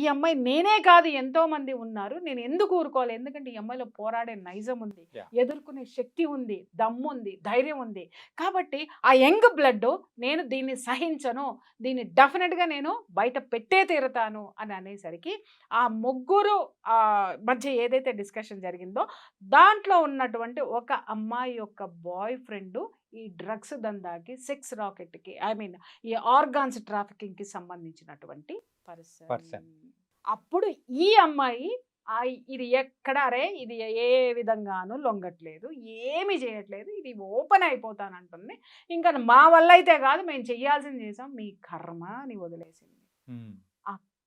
ఈ అమ్మాయి నేనే కాదు ఎంతో మంది ఉన్నారు. నేను ఎందుకు ఊరుకోవాలి? ఎందుకంటే ఈ అమ్మాయిలో పోరాడే నైజం ఉంది. ఎదుర్కొనే శక్తి ఉంది. దమ్ము ఉంది. ధైర్యం ఉంది. కాబట్టి ఆ యంగ్ బ్లడ్ నేను దీన్ని సహించను. దీన్ని డెఫినెట్గా నేను బయట పెట్టే తీరుతాను అని అనేసరికి ఆ ముగ్గురు మధ్య ఏదైతే డిస్కషన్ జరిగిందో దాంట్లో ఉన్నటువంటి ఒక అమ్మాయి యొక్క బాయ్ ఫ్రెండ్ ఈ డ్రగ్స్ దందాకి సెక్స్ రాకెట్కి ఐ మీన్ ఈ ఆర్గాన్స్ ట్రాఫికింగ్కి సంబంధించినటువంటి. పర్సన్. అప్పుడు ఈ అమ్మాయి ఇది ఎక్కడ అరే ఇది ఏ విధంగానూ లొంగట్లేదు ఏమి చేయట్లేదు ఇది ఓపెన్ అయిపోతానంటుంది. ఇంకా మా వల్ల అయితే కాదు మేము చెయ్యాల్సింది చేసాం మీ కర్మ అని వదిలేసింది.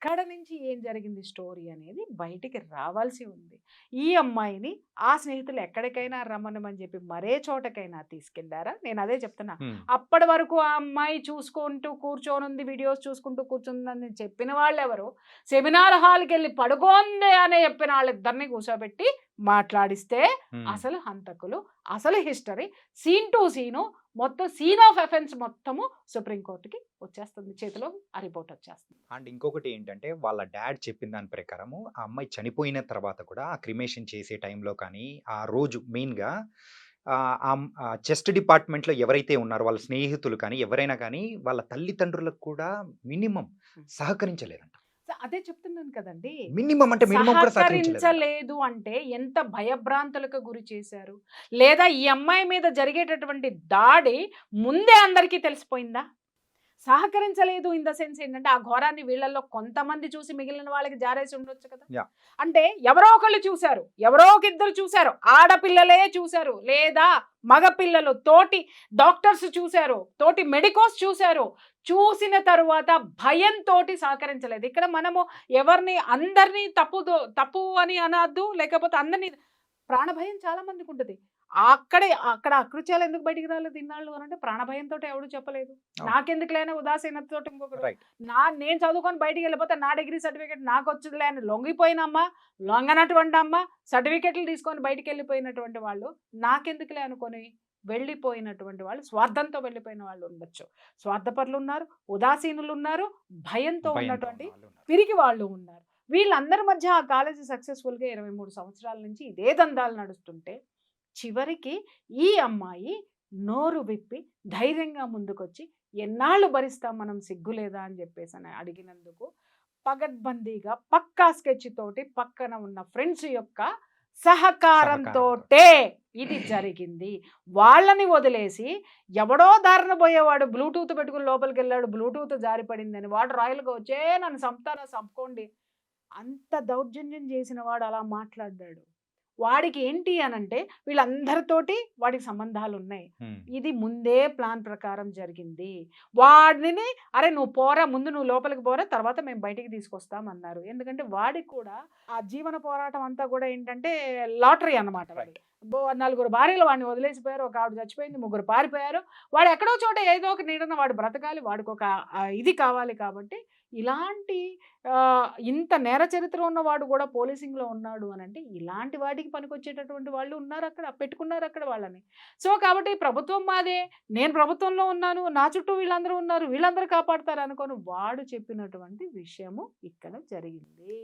అక్కడ నుంచి ఏం జరిగింది స్టోరీ అనేది బయటికి రావాల్సి ఉంది ఈ అమ్మాయిని ఆ స్నేహితులు ఎక్కడికైనా రమ్మనమని చెప్పి మరే చోటకైనా తీసుకెళ్ళారా నేను అదే చెప్తున్నా. అప్పటి వరకు ఆ అమ్మాయి చూసుకుంటూ కూర్చొనుంది వీడియోస్ చూసుకుంటూ కూర్చుందని చెప్పిన వాళ్ళు ఎవరు సెమినార్ హాల్కి వెళ్ళి పడుకోంది అనే చెప్పిన వాళ్ళిద్దరిని కూర్చోబెట్టి మాట్లాడిస్తే. అసలు హంతకులు అసలు హిస్టరీ సీన్ టు సీను మొత్తం సీన్ ఆఫ్ ఎఫెన్స్ మొత్తము సుప్రీంకోర్టుకి వచ్చేస్తుంది. చేతిలో ఆ రిపోర్ట్ వచ్చేస్తుంది. అండ్ ఇంకొకటి ఏంటంటే వాళ్ళ డాడ్ చెప్పిన దాని ప్రకారము ఆ అమ్మాయి చనిపోయిన తర్వాత కూడా ఆ క్రిమేషన్ చేసే టైంలో కానీ ఆ రోజు మెయిన్గా చెస్ట్ డిపార్ట్మెంట్లో ఎవరైతే ఉన్నారో వాళ్ళ స్నేహితులు కానీ ఎవరైనా కానీ వాళ్ళ తల్లిదండ్రులకు కూడా మినిమం సహకరించలేదంట. అదే చెప్తున్నాను కదండి. మినిమం అంటే సహకరించలేదు అంటే ఎంత భయభ్రాంతులకు గురి చేశారు? లేదా ఈ అమ్మాయి మీద జరిగేటటువంటి దాడి ముందే అందరికీ తెలిసిపోయిందా? సహకరించలేదు ఇన్ ద సెన్స్ ఏంటంటే ఆ ఘోరాన్ని వీళ్ళల్లో కొంతమంది చూసి మిగిలిన వాళ్ళకి జారేసి ఉండొచ్చు కదా. అంటే ఎవరో ఒకళ్ళు చూశారు ఎవరో ఒక ఇద్దరు చూశారు ఆడపిల్లలే చూశారు లేదా మగపిల్లలు తోటి డాక్టర్స్ చూశారు తోటి మెడికోస్ చూశారు చూసిన తరువాత భయంతో సహకరించలేదు. ఇక్కడ మనము ఎవరిని అందరినీ తప్పు తప్పు అని అనద్దు లేకపోతే అందరినీ ప్రాణభయం చాలా మందికి ఉంటుంది. అక్కడే అక్కడ అకృత్యాలు ఎందుకు బయటికి రాలేదు ఇన్నాళ్ళు అని అంటే ప్రాణభయంతో ఎవడు చెప్పలేదు. అవును. నాకెందుకు లేని ఉదాసీనతతో ఇంకొకరు రైట్. నా నేను చదువుకొని బయటికి వెళ్ళిపోతే నా డిగ్రీ సర్టిఫికేట్ నాకు వచ్చిందిలే అని లొంగిపోయినమ్మా లొంగనటువంటి అమ్మ సర్టిఫికెట్లు తీసుకొని బయటికి వెళ్ళిపోయినటువంటి వాళ్ళు నాకెందుకులే అనుకొని వెళ్ళిపోయినటువంటి వాళ్ళు స్వార్థంతో వెళ్ళిపోయిన వాళ్ళు ఉండొచ్చు. స్వార్థపరులు ఉన్నారు ఉదాసీనులు ఉన్నారు భయంతో ఉన్నటువంటి పిరికి వాళ్ళు ఉన్నారు. వీళ్ళందరి మధ్య ఆ కాలేజీ సక్సెస్ఫుల్గా ఇరవై మూడు సంవత్సరాల నుంచి ఇదే దందాలు నడుస్తుంటే చివరికి ఈ అమ్మాయి నోరు విప్పి ధైర్యంగా ముందుకొచ్చి ఎన్నాళ్ళు భరిస్తాం మనం సిగ్గులేదా అని చెప్పేసి అని అడిగినందుకు పగడ్బందీగా పక్కా స్కెచ్ తోటి పక్కన ఉన్న ఫ్రెండ్స్ యొక్క సహకారంతోటే ఇది జరిగింది. వాళ్ళని వదిలేసి ఎవడో దారిన పోయేవాడు బ్లూటూత్ పెట్టుకుని లోపలికి వెళ్ళాడు బ్లూటూత్ జారిపడిందని వాడు రాయలుగా వచ్చే నన్ను చంపుతారా చంపుకోండి. అంత దౌర్జన్యం చేసిన వాడు అలా మాట్లాడాడు వాడికి ఏంటి అనంటే వీళ్ళందరితోటి వాడికి సంబంధాలు ఉన్నాయి ఇది ముందే ప్లాన్ ప్రకారం జరిగింది. వాడిని అరే నువ్వు పోరా ముందు నువ్వు లోపలికి పోరా తర్వాత మేము బయటికి తీసుకొస్తాం అన్నారు ఎందుకంటే వాడికి కూడా ఆ జీవన పోరాటం అంతా కూడా ఏంటంటే లాటరీ అన్నమాట వాడికి నలుగురు భార్యలు వాడిని వదిలేసిపోయారు. ఒక ఆవిడ చచ్చిపోయింది ముగ్గురు పారిపోయారు. వాడు ఎక్కడో చోట ఏదో ఒక నీడన వాడు బ్రతకాలి. వాడికి ఒక ఇది కావాలి కాబట్టి ఇలాంటి ఇంత నేర చరిత్ర ఉన్నవాడు కూడా పోలీసింగ్లో ఉన్నాడు అని అంటే ఇలాంటి వాటికి పనికొచ్చేటటువంటి వాళ్ళు ఉన్నారు అక్కడ పెట్టుకున్నారు అక్కడ వాళ్ళని. సో కాబట్టి ప్రభుత్వం మాదే. నేను ప్రభుత్వంలో ఉన్నాను నా చుట్టూ వీళ్ళందరూ ఉన్నారు వీళ్ళందరూ కాపాడతారు అనుకొని వాడు చెప్పినటువంటి విషయము ఇక్కడ జరిగింది.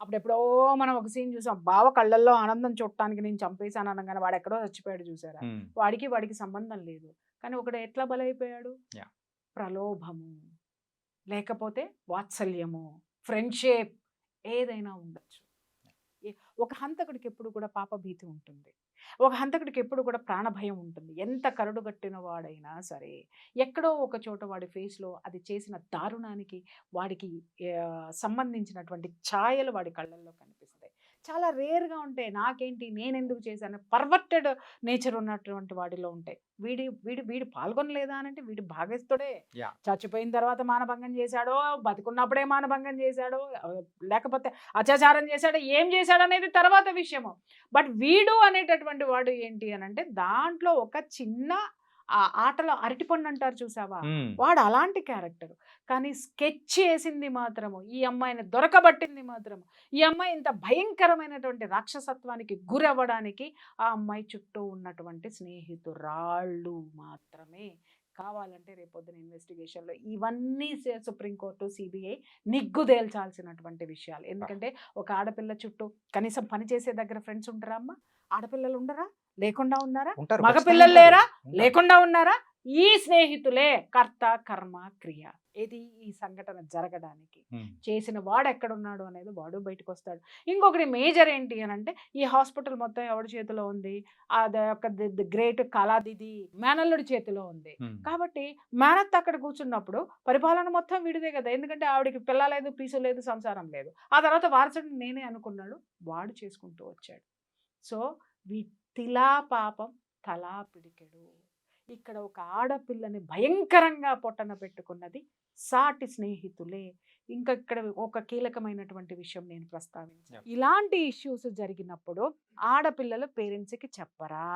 అప్పుడు ఎప్పుడో మనం ఒక సీన్ చూసాం. బావ కళ్ళల్లో ఆనందం చూడటానికి నేను చంపేశాను అనగానే వాడు ఎక్కడో చచ్చిపోయాడు చూసారా? వాడికి వాడికి సంబంధం లేదు. కానీ ఒకడు ఎట్లా బలైపోయాడు. ప్రలోభము. లేకపోతే వాత్సల్యము. ఫ్రెండ్షిప్. ఏదైనా ఉండొచ్చు. ఒక హంతకుడికి ఎప్పుడు కూడా పాపభీతి ఉంటుంది. ఒక హంతకుడికి ఎప్పుడు కూడా ప్రాణభయం ఉంటుంది. ఎంత కరడుగట్టిన వాడైనా సరే ఎక్కడో ఒక చోట వాడి ఫేస్లో అది చేసిన దారుణానికి వాడికి సంబంధించినటువంటి ఛాయలు వాడి కళ్ళల్లో కనిపి చాలా రేర్గా ఉంటాయి. నాకేంటి నేను ఎందుకు చేశాను? పర్వర్టెడ్ నేచర్ ఉన్నటువంటి వాడిలో ఉంటాయి. వీడి వీడి వీడు పాల్గొనలేదా అని అంటే వీడి భాగస్తుడే. చచ్చిపోయిన తర్వాత మానభంగం చేశాడో బతికున్నప్పుడే మానభంగం చేశాడో లేకపోతే అత్యాచారం చేశాడో ఏం చేశాడు అనేది తర్వాత విషయము. బట్ వీడు అనేటటువంటి వాడు ఏంటి అని అంటే దాంట్లో ఒక చిన్న ఆ ఆటలో అరటిపండు అంటారు చూసావా? వాడు అలాంటి క్యారెక్టర్. కానీ స్కెచ్ చేసింది మాత్రము ఈ అమ్మాయిని దొరకబట్టింది మాత్రము ఈ అమ్మాయి ఇంత భయంకరమైనటువంటి రాక్షసత్వానికి గురవ్వడానికి ఆ అమ్మాయి చుట్టూ ఉన్నటువంటి స్నేహితురాళ్ళు మాత్రమే కావాలంటే రేపొద్దున ఇన్వెస్టిగేషన్లో ఇవన్నీ సుప్రీంకోర్టు సిబిఐ నిగ్గు తేల్చాల్సినటువంటి విషయాలు ఎందుకంటే ఒక ఆడపిల్ల చుట్టూ కనీసం పని చేసే దగ్గర ఫ్రెండ్స్ ఉంటారా అమ్మా? ఆడపిల్లలు ఉండరా? లేకుండా ఉన్నారా? మగపిల్లలు ఖచ్చితంగా లేరా? లేకుండా ఉన్నారా? ఈ స్నేహితులే కర్త కర్మ క్రియ. ఇది ఈ సంఘటన జరగడానికి. చేసిన వాడు ఎక్కడున్నాడు అనేది వాడు బయటకు వస్తాడు ఇంకొకటి మేజర్ ఏంటి అని అంటే ఈ హాస్పిటల్ మొత్తం ఎవడి చేతిలో ఉంది? అది యొక్క గ్రేట్ కళాదిది మేనల్లుడి చేతిలో ఉంది. కాబట్టి మేనత్ అక్కడ కూర్చున్నప్పుడు పరిపాలన మొత్తం వీడిదే కదా! ఎందుకంటే ఆవిడకి పిల్ల లేదు పీసు లేదు సంసారం లేదు. ఆ తర్వాత వారసుడు నేనే అనుకున్నాడు. వాడు చేసుకుంటూ వచ్చాడు. సో వీ తిలా పాపం తలా పిడికెడు. ఇక్కడ ఒక ఆడపిల్లని భయంకరంగా పొట్టన పెట్టుకున్నది సాటి స్నేహితులే. ఇంకా ఇక్కడ ఒక కీలకమైనటువంటి విషయం నేను ప్రస్తావించాను. ఇలాంటి ఇష్యూస్ జరిగినప్పుడు ఆడపిల్లలు పేరెంట్స్కి చెప్పరా?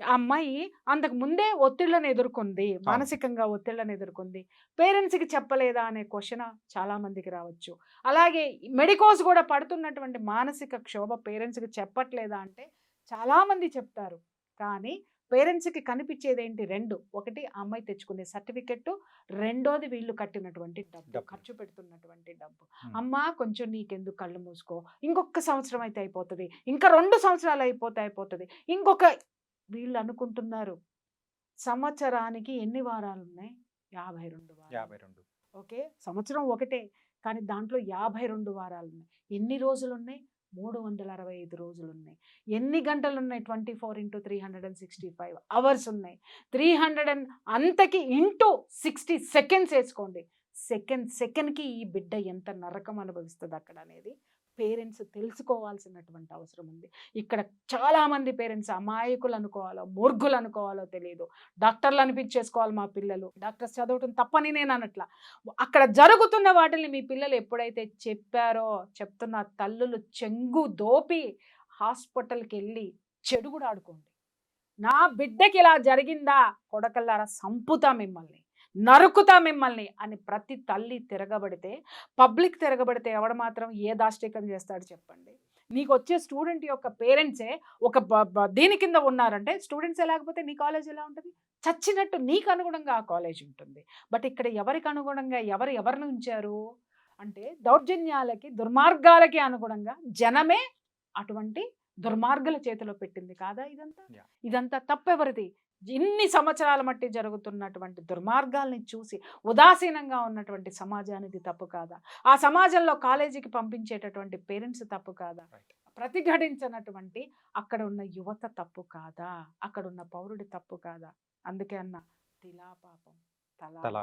అమ్మాయి అంతకు ముందే ఒత్తిళ్ళను ఎదుర్కొంది మానసికంగా ఒత్తిళ్ళను ఎదుర్కొంది. పేరెంట్స్కి చెప్పలేదా అనే క్వశ్చన్ చాలా మందికి రావచ్చు. అలాగే మెడికోస్ కూడా పడుతున్నటువంటి మానసిక క్షోభ పేరెంట్స్కి చెప్పట్లేదా అంటే చాలా మంది చెప్తారు. కానీ పేరెంట్స్కి కనిపించేది ఏంటి రెండు. ఒకటి ఆ అమ్మాయి తెచ్చుకునే సర్టిఫికెట్ రెండోది వీళ్ళు కట్టినటువంటి డబ్బు. ఖర్చు పెడుతున్నటువంటి డబ్బు. అమ్మా కొంచెం నీకెందుకు కళ్ళు మూసుకో? ఇంకొక సంవత్సరం అయితే అయిపోతుంది. ఇంకా రెండు సంవత్సరాలు అయిపోతే అయిపోతుంది. ఇంకొక వీళ్ళు అనుకుంటున్నారు. సంవత్సరానికి ఎన్ని వారాలు ఉన్నాయి యాభై రెండు వారాలు. యాభై రెండు. ఓకే? సంవత్సరం ఒకటే. కానీ దాంట్లో యాభై రెండు వారాలు ఉన్నాయి ఎన్ని రోజులు ఉన్నాయి మూడు వందల అరవై ఐదు రోజులు ఉన్నాయి ఎన్ని గంటలు ఉన్నాయి twenty four into three hundred and sixty five hours ఉన్నాయి. త్రీ హండ్రెడ్ అండ్ అంతకి ఇంటూ సిక్స్టీ సెకండ్స్ వేసుకోండి. సెకండ్ సెకండ్కి ఈ బిడ్డ ఎంత నరకం అనుభవిస్తుంది అక్కడ అనేది. పేరెంట్స్ తెలుసుకోవాల్సినటువంటి అవసరం ఉంది. ఇక్కడ చాలామంది పేరెంట్స్ అమాయకులు అనుకోవాలో మూర్ఖులు అనుకోవాలో తెలియదు డాక్టర్లు అనిపించేసుకోవాలి మా పిల్లలు. డాక్టర్స్ చదవటం తప్పని నేను అనట్లా. అక్కడ జరుగుతున్న వాటిని మీ పిల్లలు ఎప్పుడైతే చెప్పారో చెప్తున్న తల్లులు చెంగు దోపి హాస్పిటల్కి వెళ్ళి చెడుగుడు ఆడుకోండి. నా బిడ్డకి ఇలా జరిగిందా? కొడకల్లారా సంపుతా మిమ్మల్ని. నరుకుతా మిమ్మల్ని అని ప్రతి తల్లి తిరగబడితే పబ్లిక్ తిరగబడితే ఎవడు మాత్రం ఏ దాష్టికం చేస్తాడు చెప్పండి. నీకు వచ్చే స్టూడెంట్ యొక్క పేరెంట్సే ఒక దీని కింద ఉన్నారంటే స్టూడెంట్సే లేకపోతే నీ కాలేజ్ ఎలా ఉంటుంది? చచ్చినట్టు నీకు అనుగుణంగా ఆ కాలేజ్ ఉంటుంది. బట్ ఇక్కడ ఎవరికి అనుగుణంగా ఎవరు ఎవరిని ఉంచారు? అంటే దౌర్జన్యాలకి దుర్మార్గాలకి అనుగుణంగా జనమే అటువంటి దుర్మార్గుల చేతిలో పెట్టింది కాదా ఇదంతా. ఇదంతా తప్పెవరిది? ఇన్ని సంవత్సరాల మట్టి జరుగుతున్నటువంటి దుర్మార్గాల్ని చూసి ఉదాసీనంగా ఉన్నటువంటి సమాజానికి తప్పు కాదా? ఆ సమాజంలో కాలేజీకి పంపించేటటువంటి పేరెంట్స్ తప్పు కాదా. ప్రతిఘటించినటువంటి అక్కడ ఉన్న యువత తప్పు కాదా? అక్కడ ఉన్న పౌరుడి తప్పు కాదా? అందుకే అన్న తిలా పాపం తలా